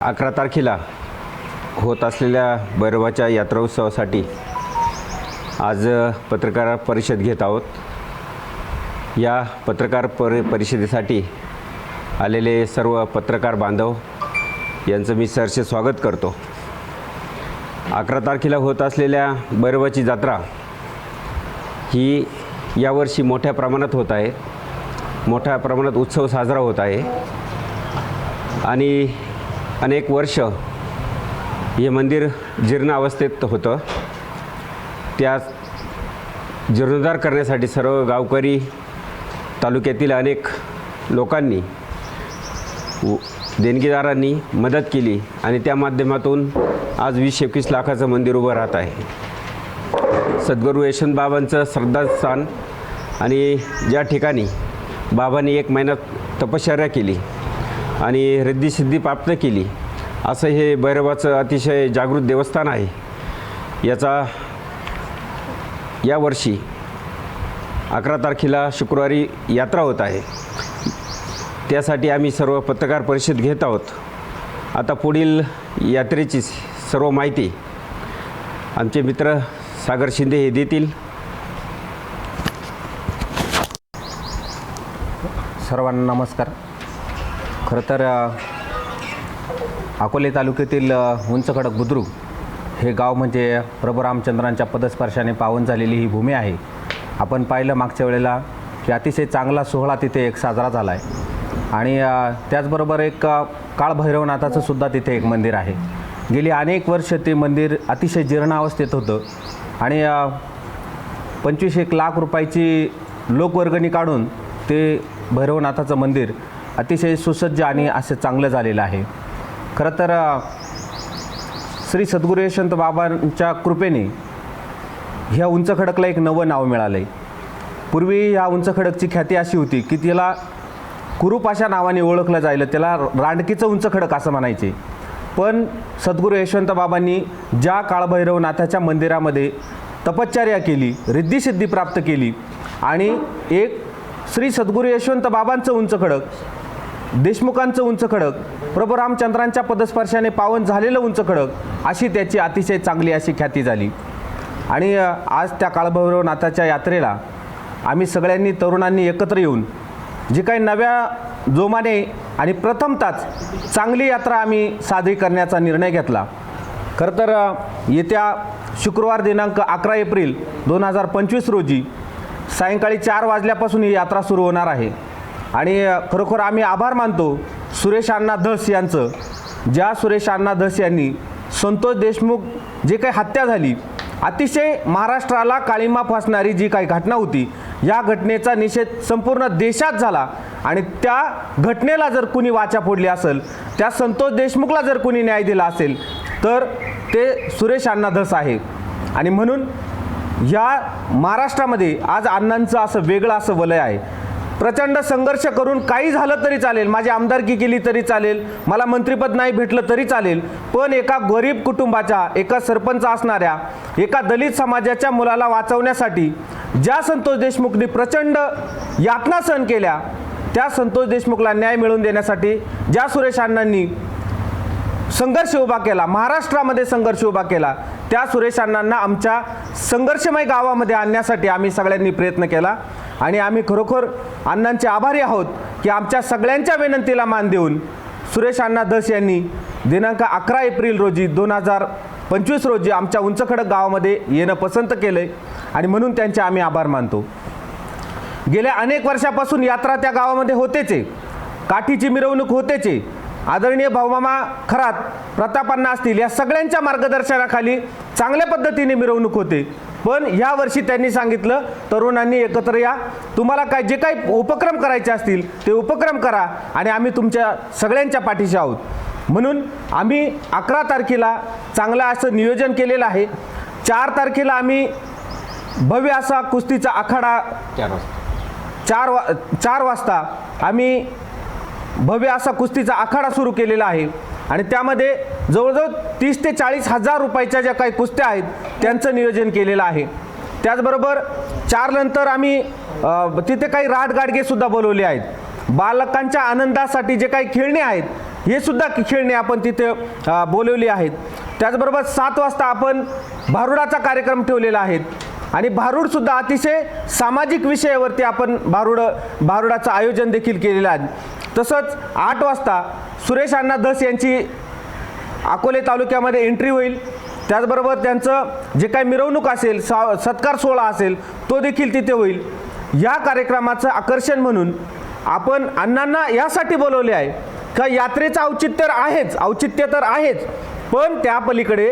अकरा तारखेला होत असलेल्या भैरवाच्या यात्रा उत्सवासाठी आज पत्रकार परिषद घेत आहोत. या पत्रकार पर परिषदेसाठी आलेले सर्व पत्रकार बांधव यांचं मी सरसे स्वागत करतो. अकरा तारखेला होत असलेल्या भैरवाची जत्रा ही यावर्षी मोठ्या प्रमाणात होत आहे. मोठ्या प्रमाणात उत्सव साजरा होत आहे. आणि अनेक वर्ष हे मंदिर जीर्ण अवस्थेत होतं. त्या जीर्णोद्धार करण्यासाठी सर्व गावकरी तालुक्यातील अनेक लोकांनी व- देणगीदारांनी मदत केली आणि त्या माध्यमातून आज वीस एकवीस लाखाचं मंदिर उभं राहत आहे. सद्गुरू यशवंतबाबांचं श्रद्धास्थान आणि ज्या ठिकाणी बाबांनी एक महिन्यात तपश्चर्या केली आणि रिद्धिसिद्धी प्राप्त केली. असं हे भैरवाचं अतिशय जागृत देवस्थान आहे. याचा यावर्षी अकरा तारखेला शुक्रवारी यात्रा होत आहे. त्यासाठी आम्ही सर्व पत्रकार परिषद घेत आहोत. आता पुढील यात्रेची सर्व माहिती आमचे मित्र सागर शिंदे हे देतील. सर्वांना नमस्कार. खरं तर अकोले तालुक्यातील उंचखडक उंच खडक बुद्रुक हे गाव म्हणजे प्रभू रामचंद्रांच्या पदस्पर्शाने पावन झालेली ही भूमी आहे. आपण पाहिलं मागच्या वेळेला की अतिशय चांगला सोहळा तिथे एक साजरा झाला आहे आणि त्याचबरोबर एक काळभैरवनाथाचं सुद्धा तिथे एक मंदिर आहे. गेली अनेक वर्ष ते मंदिर अतिशय जीर्णावस्थेत होतं. आणि पंचवीस एक लाख रुपयाची लोकवर्गणी काढून ते भैरवनाथाचं मंदिर अतिशय सुसज्ज आणि असं चांगलं झालेलं आहे. खरं तर श्री सद्गुरू यशवंत बाबांच्या कृपेने ह्या उंच खडकला एक नवं नाव मिळालं आहे पूर्वी ह्या उंच खडकची ख्याती अशी होती की तिला कुरूप अशा नावाने ओळखलं जायलं त्याला रांडकीचं उंच खडक असं म्हणायचे. पण सद्गुरू यशवंत बाबांनी ज्या काळभैरवनाथाच्या मंदिरामध्ये तपश्चर्या केली रिद्धिसिद्धी प्राप्त केली आणि एक श्री सद्गुरू यशवंत बाबांचं उंच खडक देशमुखांचं उंच खडक प्रभू रामचंद्रांच्या पदस्पर्शाने पावन झालेलं उंच खडक अशी त्याची अतिशय चांगली अशी ख्याती झाली. आणि आज त्या काळभैरवनाथाच्या यात्रेला आम्ही सगळ्यांनी तरुणांनी एकत्र येऊन जी काही नव्या जोमाने आणि प्रथमताच चांगली यात्रा आम्ही साजरी करण्याचा निर्णय घेतला. खरं तर येत्या शुक्रवार दिनांक अकरा एप्रिल दोन हजार पंचवीस रोजी सायंकाळी चार वाजल्यापासून ही यात्रा सुरू होणार आहे. आणि खरोखर आम्ही आभार मानतो सुरेश अण्णा धस यांचं ज्या सुरेश अण्णा धस यांनी संतोष देशमुख जे काही हत्या झाली अतिशय महाराष्ट्राला काळीमा फासणारी जी काही घटना होती या घटनेचा निषेध संपूर्ण देशात झाला आणि त्या घटनेला जर कुणी वाचा फोडली असेल त्या संतोष देशमुखला जर कुणी न्याय दिला असेल तर ते सुरेश अण्णा धस आहे. आणि म्हणून या महाराष्ट्रामध्ये आज अण्णांचं असं वेगळं असं वलय आहे. प्रचंड संघर्ष करून काही झालं तरी चालेल. माझी आमदारकी केली तरी चालेल. मला मंत्रिपद नाही भेटलं तरी चालेल. पण एका गरीब कुटुंबाच्या एका सरपंच असणाऱ्या एका दलित समाजाच्या मुलाला वाचवण्यासाठी ज्या संतोष देशमुखनी प्रचंड यातना सहन केल्या त्या संतोष देशमुखला न्याय मिळवून देण्यासाठी ज्या सुरेश अण्णांनी संघर्ष उभा केला महाराष्ट्रामध्ये संघर्ष उभा केला त्या सुरेश अण्णांना आमच्या संघर्षमय गावामध्ये आणण्यासाठी आम्ही सगळ्यांनी प्रयत्न केला. आणि आम्ही खरोखर अण्णांचे आभारी आहोत की आमच्या सगळ्यांच्या विनंतीला मान देऊन सुरेश अण्णा दस यांनी दिनांक अकरा एप्रिल रोजी दोन हजार पंचवीस रोजी आमच्या उंचखडक गावामध्ये येणं पसंत केलं आहे आणि म्हणून त्यांचे आम्ही आभार मानतो. गेल्या अनेक वर्षापासून यात्रा त्या गावामध्ये होतेच आहे. काठीची मिरवणूक होतेच आहे. आदरणीय भाऊमामा खरात प्रतापांना असतील या सगळ्यांच्या मार्गदर्शनाखाली चांगल्या पद्धतीने मिरवणूक होते. पण या वर्षी त्यांनी सांगितलं तरुणांनी एकत्र या. तुम्हाला काय जे काही उपक्रम करायचे असतील ते उपक्रम करा आणि आम्ही तुमच्या सगळ्यांच्या पाठीशी आहोत. म्हणून आम्ही अकरा तारखेला चांगलं असं नियोजन केलेलं आहे. चार तारखेला आम्ही भव्य असा कुस्तीचा आखाडा चार वाजता. चार वा चार वाजता आम्ही भव्य असा कुस्तीचा आखाडा सुरू केलेला आहे. आणि त्यामध्ये जवळजवळ तीस ते चाळीस हजार रुपयाच्या ज्या काही कुस्त्या आहेत त्यांचं नियोजन केलेलं आहे. त्याचबरोबर चार नंतर आम्ही तिथे काही राट बोलवले आहेत. बालकांच्या आनंदासाठी जे काही खेळणे आहेत हे सुद्धा खेळणे आपण तिथे बोलवली आहेत. त्याचबरोबर सात वाजता आपण भारुडाचा कार्यक्रम ठेवलेला आहे. आणि भारूडसुद्धा अतिशय सामाजिक विषयावरती आपण भारुड भारुडाचं आयोजन देखील केलेलं आहे. तसंच आठ वाजता सुरेश अण्णा दस यांची अकोले तालुक्यामध्ये एंट्री होईल. त्याचबरोबर त्यांचं जे काही मिरवणूक असेल सा सत्कार सोहळा असेल तो देखील तिथे होईल. या कार्यक्रमाचं आकर्षण म्हणून आपण अण्णांना यासाठी बोलवले आहे. का यात्रेचं औचित्य तर आहेच औचित्य तर आहेच पण त्या पलीकडे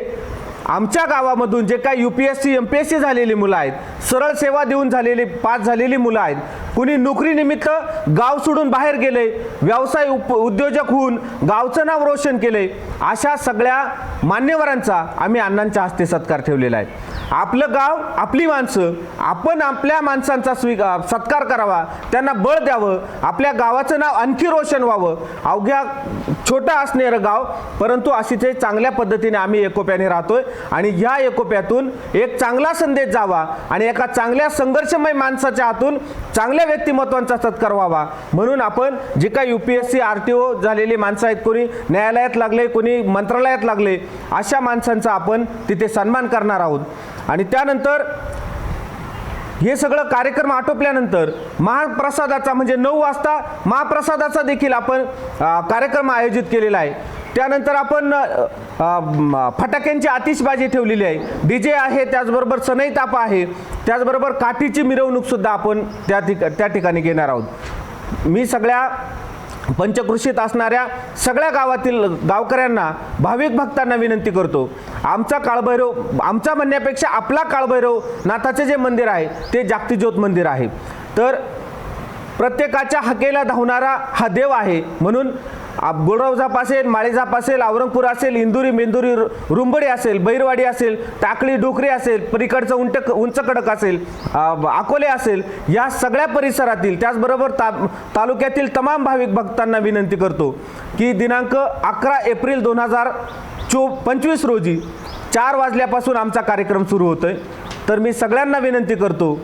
आमच्या गावामधून जे काही U P S C M P S C झालेली मुलं आहेत सरळ सेवा देऊन झालेली पास झालेली मुलं आहेत कुणी नोकरीनिमित्त गाव सोडून बाहेर गेले व्यवसाय उप उद्योजक होऊन गावचं नाव रोशन केले अशा सगळ्या मान्यवरांचा आम्ही अण्णांच्या हस्ते सत्कार ठेवलेला आहे. आपलं गाव आपली माणसं आपण आपल्या माणसांचा स्वी सत्कार करावा त्यांना बळ द्यावं आपल्या गावाचं नाव आणखी रोशन व्हावं. अवघ्या छोटं असणारं गाव परंतु अशीचे चांगल्या पद्धतीने आम्ही एकोप्याने राहतोय आणि ह्या एकोप्यातून एक चांगला संदेश जावा आणि एका चांगल्या संघर्षमय माणसाच्या हातून चांगल्या व्यक्तिमत्वांचा सत्कार व्हावा. म्हणून आपण जे काही U P S C R T O झालेली माणसं आहेत कोणी न्यायालयात लागले कोणी मंत्रालयात लागले अशा माणसांचा आपण तिथे सन्मान करणार आहोत. आणि त्यानंतर हे सगळं कार्यक्रम आटोपल्यानंतर महाप्रसादाचा म्हणजे नऊ वाजता महाप्रसादाचा देखील आपण कार्यक्रम आयोजित केलेला आहे. त्यानंतर आपण फटाक्यांची आतिषबाजी ठेवलेली आहे. डी जे आहे त्याचबरोबर सनईताप आहे. त्याचबरोबर काठीची मिरवणूकसुद्धा आपण त्या ठिक त्या ठिकाणी घेणार आहोत. मी सगळ्या पंचकृषीत असणाऱ्या सगळ्या गावातील गावकऱ्यांना भाविक भक्तांना विनंती करतो. आमचा काळभैरव आमचा म्हणण्यापेक्षा आपला काळभैरव नाथाचे जे मंदिर आहे ते जागतिज्योत मंदिर आहे. तर प्रत्येकाच्या हकेला धावणारा हा देव आहे. म्हणून आ- असेल माळीजाप असेल औरंगपूर असेल इंदुरी मेंदुरी रुंबडी असेल बैरवाडी असेल टाकळी डोकरी असेल पलीकडचं उंट उंच कडक असेल अकोले असेल या सगळ्या परिसरातील त्याचबरोबर ता तालुक्यातील तमाम भाविक भक्तांना विनंती करतो की दिनांक अकरा एप्रिल दोन हजार चो पंचवीस रोजी चार वाजल्यापासून आमचा कार्यक्रम सुरू होतोय. तर मी सगळ्यांना विनंती करतो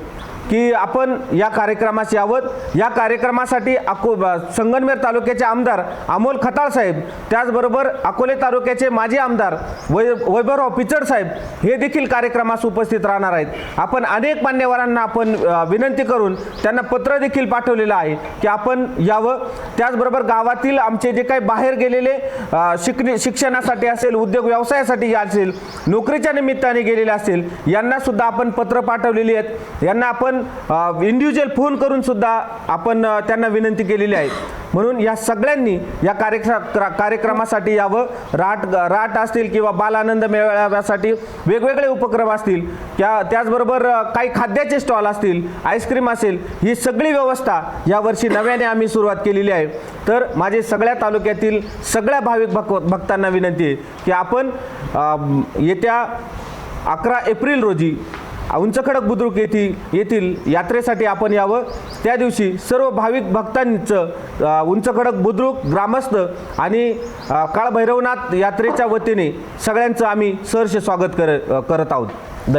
की आपण या कार्यक्रमास यावं या कार्यक्रमासाठी अको संगनमेर तालुक्याचे आमदार अमोल खताळ साहेब त्याचबरोबर अकोले तालुक्याचे माजी आमदार वै वैभवराव पिचड साहेब हे देखील कार्यक्रमास उपस्थित राहणार आहेत. आपण अनेक मान्यवरांना आपण विनंती करून त्यांना पत्र देखील पाठवलेलं आहे की आपण यावं. त्याचबरोबर गावातील आमचे जे काही बाहेर गेलेले शिकणे शिक्षणासाठी असेल उद्योग व्यवसायासाठी असेल नोकरीच्या निमित्ताने गेलेले असेल यांना सुद्धा आपण पत्र पाठवलेली आहेत. यांना आपण इंडिव्हिज्युअल फोन करून सुद्धा आपण त्यांना विनंती केलेली आहे. म्हणून या सगळ्यांनी या कार्यक्र कार्यक्रमासाठी यावं. राट राट असतील किंवा बालानंद मेळाव्यासाठी वेगवेगळे उपक्रम असतील त्या त्याचबरोबर काही खाद्याचे स्टॉल असतील आईस्क्रीम असेल ही सगळी व्यवस्था यावर्षी नव्याने आम्ही सुरुवात केलेली आहे. तर माझे सगळ्या तालुक्यातील सगळ्या भाविक भक भक्तांना विनंती आहे की आपण येत्या अकरा एप्रिल रोजी उंचखडक बुद्रुक येथील येथील यात्रेसाठी आपण यावं. त्या दिवशी सर्व भाविक भक्तांचं उंचखडक बुद्रुक ग्रामस्थ आणि काळभैरवनाथ यात्रेच्या वतीने सगळ्यांचं आम्ही सहर्ष स्वागत कर करत आहोत.